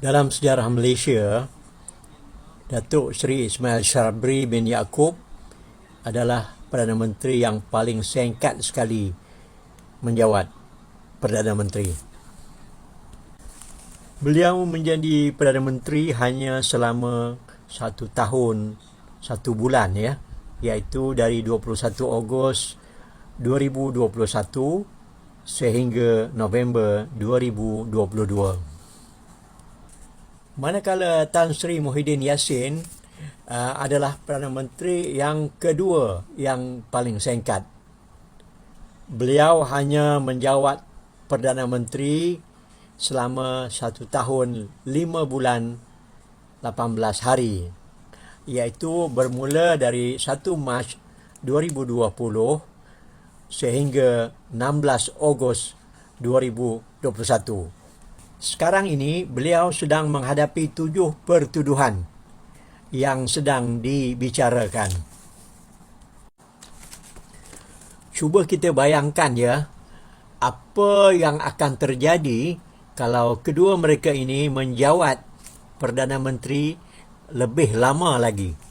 Dalam sejarah Malaysia, Datuk Seri Ismail Syarabri bin Yaakob adalah Perdana Menteri yang paling singkat sekali menjawat Perdana Menteri. Beliau menjadi Perdana Menteri hanya selama satu tahun, satu bulan ya, iaitu dari 21 Ogos 2021 sehingga November 2022. Manakala Tan Sri Muhyiddin Yassin uh, adalah Perdana Menteri yang kedua yang paling singkat. Beliau hanya menjawat Perdana Menteri selama satu tahun lima bulan 18 hari iaitu bermula dari 1 Mac 2020 sehingga 16 Ogos 2021. Sekarang ini beliau sedang menghadapi tujuh pertuduhan yang sedang dibicarakan. Cuba kita bayangkan ya, apa yang akan terjadi kalau kedua mereka ini menjawat Perdana Menteri lebih lama lagi.